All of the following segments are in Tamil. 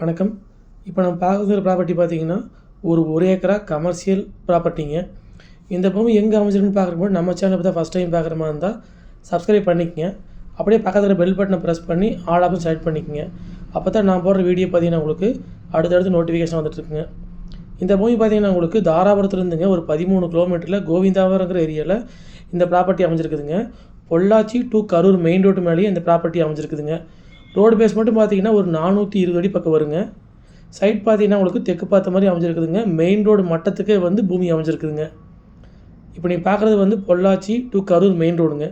வணக்கம். இப்போ நம்ம பார்க்குற ப்ராப்பர்ட்டி பார்த்தீங்கன்னா ஒரு ஒரு ஏக்கரா கமர்ஷியல் ப்ராப்பர்ட்டிங்க இந்த பூமி எங்கே அமைஞ்சிருக்குன்னு பார்க்குறப்போ நம்ம சேனலை தான் ஃபஸ்ட் டைம் பார்க்குற மாதிரி இருந்தால் சப்ஸ்கிரைப் பண்ணிக்கங்க. அப்படியே பக்கத்தில் பெல் பட்டனை ப்ரெஸ் பண்ணி ஆல் ஆப்ஷன் செலக்ட் பண்ணிக்கங்க. அப்போ தான் நான் போடுற வீடியோ பார்த்தீங்கன்னா உங்களுக்கு அடுத்தடுத்து நோட்டிஃபிகேஷன் வந்துட்டுருக்குங்க. இந்த பூமி பார்த்தீங்கன்னா உங்களுக்கு தாராபுரத்துலேருந்துங்க ஒரு பதிமூணு கிலோமீட்டரில் கோவிந்தாபுரங்கிற ஏரியாவில் இந்த ப்ராப்பர்ட்டி அமைஞ்சிருக்குதுங்க. Pollachi to Karur main road மேலேயே இந்த ப்ராப்பர்ட்டி அமைஞ்சிருக்குதுங்க. ரோடு பேஸ் மட்டும் பார்த்தீங்கன்னா ஒரு நானூற்றி இருபது அடி பக்கம் வருங்க. சைட் பார்த்தீங்கன்னா உங்களுக்கு தெற்கு பார்த்த மாதிரி அமைஞ்சிருக்குதுங்க. மெயின் ரோடு மட்டத்துக்கே வந்து பூமி அமைஞ்சிருக்குதுங்க. இப்போ நீங்கள் பார்க்குறது வந்து பொள்ளாச்சி டு கரூர் மெயின் ரோடுங்க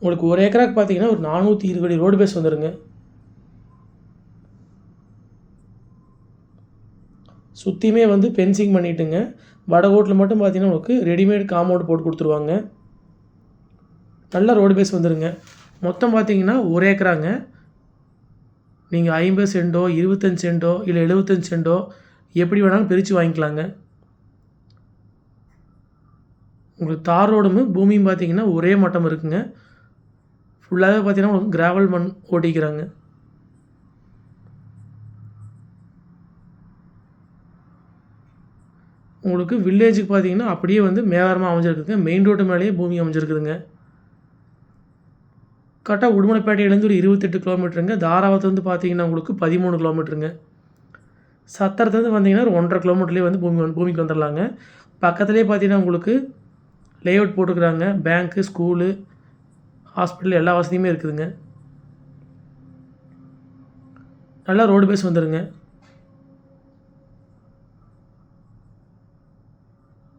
உங்களுக்கு ஒரு ஏக்கராக்கு பார்த்தீங்கன்னா ஒரு நானூற்றி இருபது அடி ரோடு பேஸ் வந்துடுங்க சுற்றியுமே வந்து பென்சிங் பண்ணிட்டுங்க. வடகோட்டில் மட்டும் பார்த்தீங்கன்னா உங்களுக்கு ரெடிமேட் காம்பவுண்ட் போட்டு கொடுத்துருவாங்க. நல்ல ரோடு பேஸ் வந்துடுங்க மொத்தம் பார்த்தீங்கன்னா ஒரு ஏக்கராங்க. நீங்கள் ஐம்பது சென்டோ இருபத்தஞ்சு சென்டோ இல்லை எழுபத்தஞ்சு சென்டோ எப்படி வேணாலும் பிரித்து வாங்கிக்கலாங்க. உங்களுக்கு தார் ரோடும் பூமியும் பார்த்தீங்கன்னா ஒரே மட்டம் இருக்குங்க. ஃபுல்லாகவே பார்த்தீங்கன்னா உங்களுக்கு கிராவல் மண் ஓட்டிக்கிறாங்க. உங்களுக்கு வில்லேஜுக்கு பார்த்தீங்கன்னா அப்படியே வந்து மேவாரமாக அமைஞ்சிருக்குதுங்க. மெயின் ரோட்டு மேலேயே பூமி அமைஞ்சிருக்குதுங்க. கரெக்டாக உடுமலைப்பேட்டையிலேருந்து ஒரு இருபத்தெட்டு கிலோமீட்டருங்க. தாராவத்துலேருந்து பார்த்தீங்கன்னா உங்களுக்கு பதிமூணு கிலோமீட்டருங்க. சத்திரத்துலேருந்து வந்தீங்கன்னா ஒரு ஒன்றரை கிலோமீட்டர்லேயே வந்து பூமி பூமிக்கு வந்துடலாங்க பக்கத்துலேயே பார்த்தீங்கன்னா உங்களுக்கு லேஅவுட் போட்டுக்கிறாங்க பேங்க்கு ஸ்கூலு ஹாஸ்பிட்டல் எல்லா வசதியுமே இருக்குதுங்க. நல்லா ரோடு பேஸ் வந்துடுங்க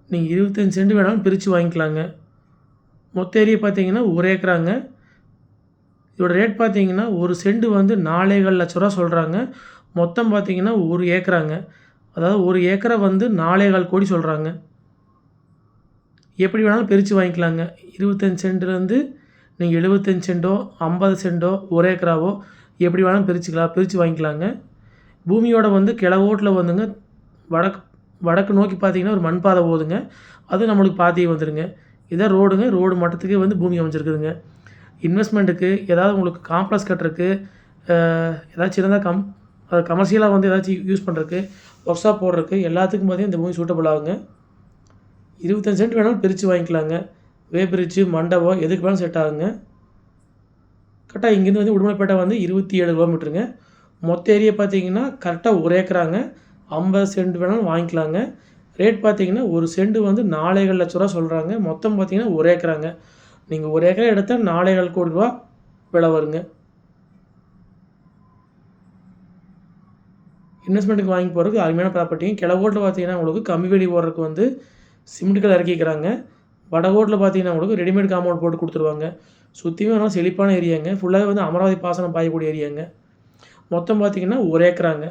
நீங்கள் இருபத்தஞ்சி சென்ட் வேணாலும் பிரித்து வாங்கிக்கலாங்க. மொத்த ஏரியா பார்த்தீங்கன்னா ஒரு ஏக்கராங்க. இதோட ரேட் பார்த்தீங்கன்னா ஒரு செண்டு வந்து நாலேகால் லட்ச ரூபா சொல்கிறாங்க மொத்தம் பார்த்தீங்கன்னா ஒரு ஏக்கராங்க. அதாவது ஒரு ஏக்கரை வந்து நாலேகால் கோடி சொல்கிறாங்க எப்படி வேணாலும் பிரித்து வாங்கிக்கலாங்க. இருபத்தஞ்சி சென்ட்லேருந்து நீங்கள் எழுபத்தஞ்சு சென்டோ ஐம்பது சென்டோ ஒரு ஏக்கராவோ எப்படி வேணாலும் பிரிச்சுக்கலாம் பிரித்து வாங்கிக்கலாங்க. பூமியோட வந்து கிழவோட்டில் வந்துங்க வடக்கு வடக்கு நோக்கி பார்த்தீங்கன்னா ஒரு மண் பாதை போகுதுங்க. அது நம்மளுக்கு பாத்தியே வந்துடுங்க இதான் ரோடுங்க ரோடு மட்டத்துக்கே வந்து பூமி அமைஞ்சிருக்குதுங்க. இன்வெஸ்ட்மெண்ட்டுக்கு ஏதாவது உங்களுக்கு காம்ப்ளெக்ஸ் கட்டுறதுக்கு ஏதாச்சும் இருந்தால் கம் அது கமர்ஷியலாக வந்து ஏதாச்சும் யூஸ் பண்ணுறதுக்கு ஒர்க் ஷாப் போடுறதுக்கு எல்லாத்துக்கும் பார்த்தீங்கன்னா இந்த மூவி சூட்டபிள் ஆகுங்க. இருபத்தஞ்சு சென்ட் வேணாலும் பிரித்து வாங்கிக்கலாங்க. வே பிரிட்ஜு மண்டபம் எதுக்கு வேணாலும் செட் ஆகுங்க. கரெக்டாக இங்கேருந்து வந்து உடுமலைப்பேட்டை வந்து இருபத்தி ஏழு கிலோமீட்டருங்க மொத்த ஏரியா பார்த்தீங்கன்னா கரெக்டாக ஒரு ஏக்கராங்க. ஐம்பது சென்ட் வேணாலும் வாங்கிக்கலாங்க. ரேட் பார்த்தீங்கன்னா ஒரு சென்ட் வந்து நாலேகள் லட்ச ரூபா சொல்கிறாங்க மொத்தம் பார்த்தீங்கன்னா ஒரு ஏக்கராங்க. நீங்கள் ஒரு ஏக்கரை எடுத்தால் நாலேகால் கோடி ரூபா விலை வருங்க. இன்வெஸ்ட்மெண்ட்டுக்கு வாங்கி போகிறதுக்கு அருமையான ப்ராப்பர்ட்டிங்க கிழக்கோட்டில் பார்த்தீங்கன்னா உங்களுக்கு கம்மி வெடி போடுறதுக்கு வந்து சிமெண்ட்டுகள் இறக்கிக்கிறாங்க. வடகோட்டில் பார்த்தீங்கன்னா உங்களுக்கு ரெடிமேட் காம்பவுண்ட் போட்டு கொடுத்துருவாங்க. சுற்றியுமே நல்லா செழிப்பான ஏரியாங்க ஃபுல்லாகவே வந்து அமராவதி பாசனம் பாயக்கூடிய ஏரியாங்க மொத்தம் பார்த்தீங்கன்னா ஒரு ஏக்கராங்க.